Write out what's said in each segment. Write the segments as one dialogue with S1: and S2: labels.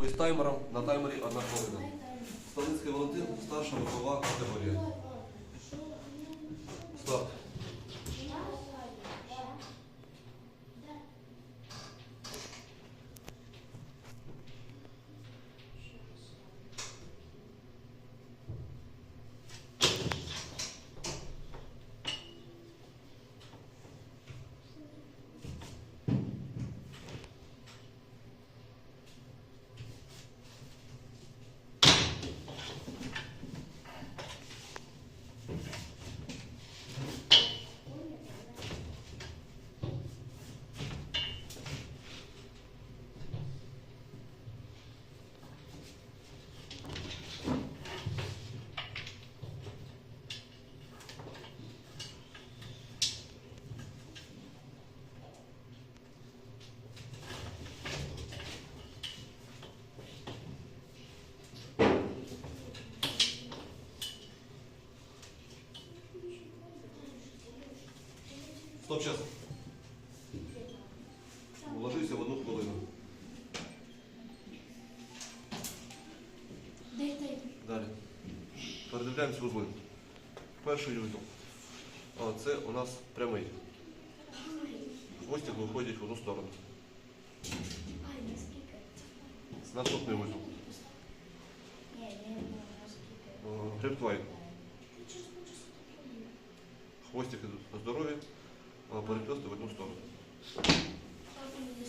S1: Тобто з таймером на таймері одна хвилина. Сталинський Валентин, старша вихова категорія. Старт. Стоп час. Уложися в одну хвилину. Далі. Передивляємося вузли. Перший вузол. А, це у нас прямий. Хвостик виходить в одну сторону. Наступний вузол. Е, Гриптвайн. Хвостик здорові, а перехльости в одну сторону.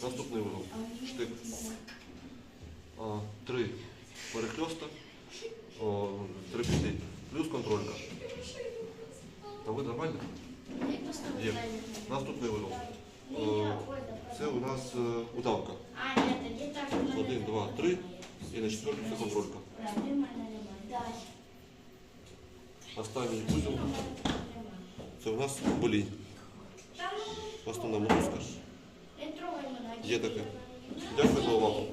S1: Наступний вузол. Штик. Три перехльоста, три петлі. Плюс контролька. А ви нормально? Є. Наступний
S2: ні, ой,
S1: Це у нас е, удавка. Один, два, три. І на четвертому це контролька. Останній вузол це у нас болінь.
S2: Трогай мене.
S1: Є таке. Дякую за увагу.